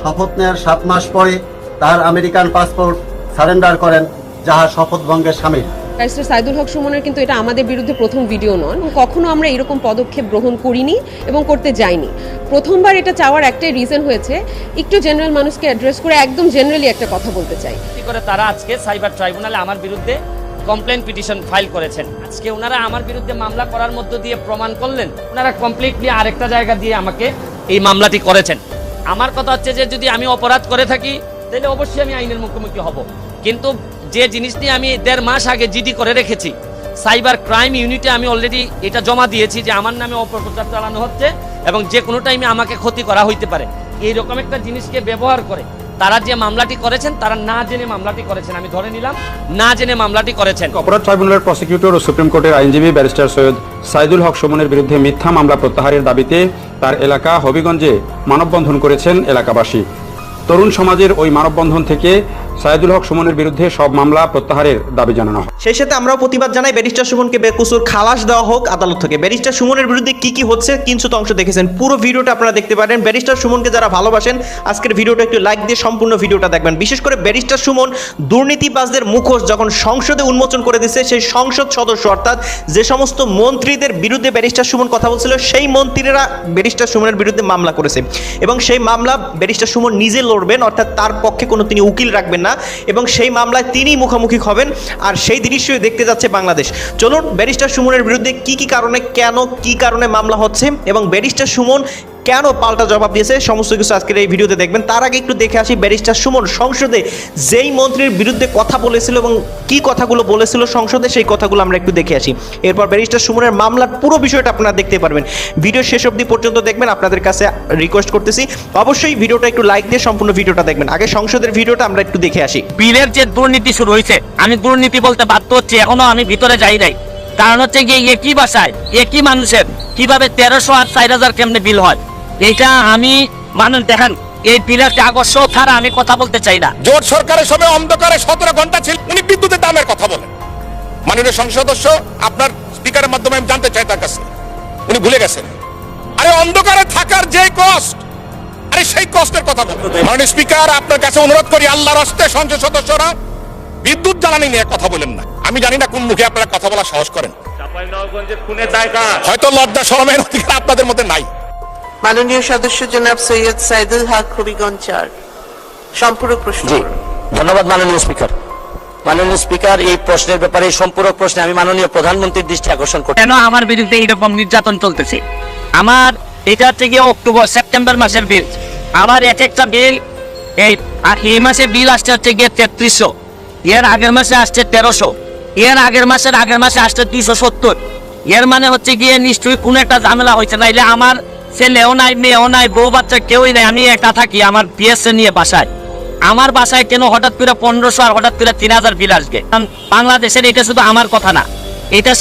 শপথ নেয়ার সাত মাস পরে তার আমেরিকান পাসপোর্ট সারেন্ডার করেন যাহা শপথ ভঙ্গের সামিল। ব্যারিস্টার সাইদুল হক সুমনের কিন্তু এটা আমাদের বিরুদ্ধে প্রথম ভিডিও নন কখনো আমরা এরকম পদক্ষেপ গ্রহণ করিনি এবং করতে যাইনি। প্রথমবার এটা চাওয়ার একটাই রিজন হয়েছে একটু জেনারেল মানুষকে অ্যাড্রেস করে একদম জেনারেলি একটা কথা বলতে চাই। কি করে তারা আজকে সাইবার ট্রাইব্যুনালে আমার বিরুদ্ধে কমপ্লেন পিটিশন ফাইল করেছেন? আজকে ওনারা আমার বিরুদ্ধে মামলা করার মধ্য দিয়ে প্রমাণ করলেন ওনারা কমপ্লিটলি আরেকটা জায়গা দিয়ে আমাকে এই মামলাটি করেছেন। আমার কথা হচ্ছে যে যদি আমি অপরাধ করে থাকি, তাহলে অবশ্যই আমি আইনের মুখোমুখি হব। কিন্তু যে জিনিস নিয়ে আমি দেড় মাস আগে জিডি করে রেখেছি, সাইবার ক্রাইম ইউনিটে আমি অলরেডি এটা জমা দিয়েছি যে আমার নামে অপপ্রচার চালানো হচ্ছে এবং যে কোনো টাইমে আমাকে ক্ষতি করা হইতে পারে। এইরকম একটা জিনিসকে ব্যবহার করে তারা যে মামলাটি করেছেন, তারা না জেনে মামলাটি করেছেন। আমি ধরে নিলাম, না জেনে মামলাটি করেছেন। অপরাধ ট্রাইব্যুনালের প্রসিকিউটর ও সুপ্রিম কোর্টের আইনজীবী ব্যারিস্টার সৈয়দ সাইদুল হক সুমনের বিরুদ্ধে মিথ্যা মামলা প্রত্যাহারের দাবিতে তার এলাকা হবিগঞ্জে মানববন্ধন করেছেন এলাকাবাসী। তরুণ সমাজের ওই মানববন্ধন থেকে সাইদুল হক সুমনের বিরুদ্ধে সব মামলা প্রত্যাহারের দাবি জানানো হয়। সেই সাথে আমরাও প্রতিবাদ জানাই ব্যারিস্টার সুমনকে বেকুসুর খালাস দেওয়া হোক আদালত থেকে। ব্যারিস্টার সুমনের বিরুদ্ধে কি কি হচ্ছে কিঞ্চুত অংশ দেখেছেন। পুরো ভিডিওটা আপনারা দেখতে পারেন। ব্যারিস্টার সুমনকে যারা ভালোবাসেন, আজকের ভিডিওটা একটু লাইক দিয়ে সম্পূর্ণ ভিডিওটা দেখবেন। বিশেষ করে ব্যারিস্টার সুমন দুর্নীতিবাজদের মুখোশ যখন সংসদে উন্মোচন করে দিচ্ছে সেই সংসদ সদস্য অর্থাৎ যে সমস্ত মন্ত্রীদের বিরুদ্ধে ব্যারিস্টার সুমন কথা বলছিল, সেই মন্ত্রীরা ব্যারিস্টার সুমনের বিরুদ্ধে মামলা করেছে। এবং সেই মামলা ব্যারিস্টার সুমন নিজে লড়বেন, অর্থাৎ তার পক্ষে কোনো তিনি উকিল রাখবেন না। এবং সেই মামলায় তিনি মুখোমুখি হবেন, আর সেই দৃশ্যই দেখতে যাচ্ছে বাংলাদেশ। চলুন, ব্যারিস্টার সুমনের বিরুদ্ধে কি কি কারণে, কেন, কি কারণে মামলা হচ্ছে, এবং ব্যারিস্টার সুমন কেন পাল্টা জবাব দিয়েছে? সমস্ত কিছু আজকের এই ভিডিওতে দেখবেন। তার আগে একটু দেখে আসি ব্যারিস্টার সুমন সংসদে যেই মন্ত্রীর বিরুদ্ধে কথা বলেছিল এবং কি কথাগুলো বলেছিল সংসদে, সেই কথাগুলো আমরা একটু দেখে আসি। এরপর ব্যারিস্টার সুমনের মামলার পুরো বিষয়টা আপনারা দেখতে পারবেন। ভিডিও শেষ অবধি পর্যন্ত দেখবেন, আপনাদের কাছে রিকোয়েস্ট করতেছি। অবশ্যই ভিডিওটা একটু লাইক দিয়ে সম্পূর্ণ ভিডিওটা দেখবেন। আগে সংসদের ভিডিওটা আমরা একটু দেখে আসি। বিলের যে দুর্নীতি শুরু হয়েছে, আমি দুর্নীতি বলতে বাধ্য হচ্ছি, এখনও আমি ভিতরে যাই নাই। কারণ হচ্ছে গিয়ে একই বাসায়, একই মানুষের, কীভাবে তেরোশো আর চার হাজার কেমনে বিল হয়? এটা আমি মানুষ দেখেন এই কাগজ সব ছাড়া আমি কথা বলতে চাই না। জোট সরকারের সময় অন্ধকারে সতেরো ঘণ্টা ছিল উনি বিদ্যুতের দামের কথা বলেন। মাননীয় সংসদ সদস্য আপনার স্পিকারের মাধ্যমে আমি জানতে চাই তার কাছে। উনি ভুলে গেছেন। আরে অন্ধকারে থাকার যে কষ্ট আরে সেই কষ্টের কথা বলেন। মাননীয় স্পিকার আপনার কাছে অনুরোধ করি আল্লাহর হস্তে সংসদ সদস্যরা বিদ্যুৎ জ্বালানি নিয়ে কথা বলেন না। আমি জানি না কোন মুখে আপনারা কথা বলা সাহস করেন। হয়তো লজ্জা শরমের অধিকার আপনাদের মধ্যে নাই। মাননীয় সদস্য জনাব সৈয়দ সাইদুল হক হবিগঞ্জ চার। সম্পূরক প্রশ্ন জি ধন্যবাদ মাননীয় স্পিকার। মাননীয় স্পিকার এই প্রশ্নের ব্যাপারে এই সম্পূরক প্রশ্নে আমি মাননীয় প্রধানমন্ত্রীর দৃষ্টি আকর্ষণ করি কেন আমার বিরুদ্ধে এইরকম নির্যাতন চলতেছে? আমার এটা গিয়ে অক্টোবর সেপ্টেম্বর মাসের বিল। আমার এক একটা বিল এই আর এই মাসে বিল আসছে হচ্ছে গিয়ে তেত্রিশশো। এর আগের মাসে আসছে তেরোশো। এর আগের মাসের আগের মাসে আসছে দুইশো সত্তর। এর মানে হচ্ছে গিয়ে নিশ্চয়ই কোনো একটা ঝামেলা হয়েছে নাইলে আমার ছেলেও নাই মেয়েও নাই, বউ বাচ্চা কেউই নাই, আমি একা থাকি, আমার পিএসএ নিয়ে বাসায়। আমার বাসায় কেন হঠাৎ করে পনেরোশো আর হঠাৎ করে তিন হাজার বিল আসবে? বাংলাদেশের এটা শুধু আমার কথা না, এটা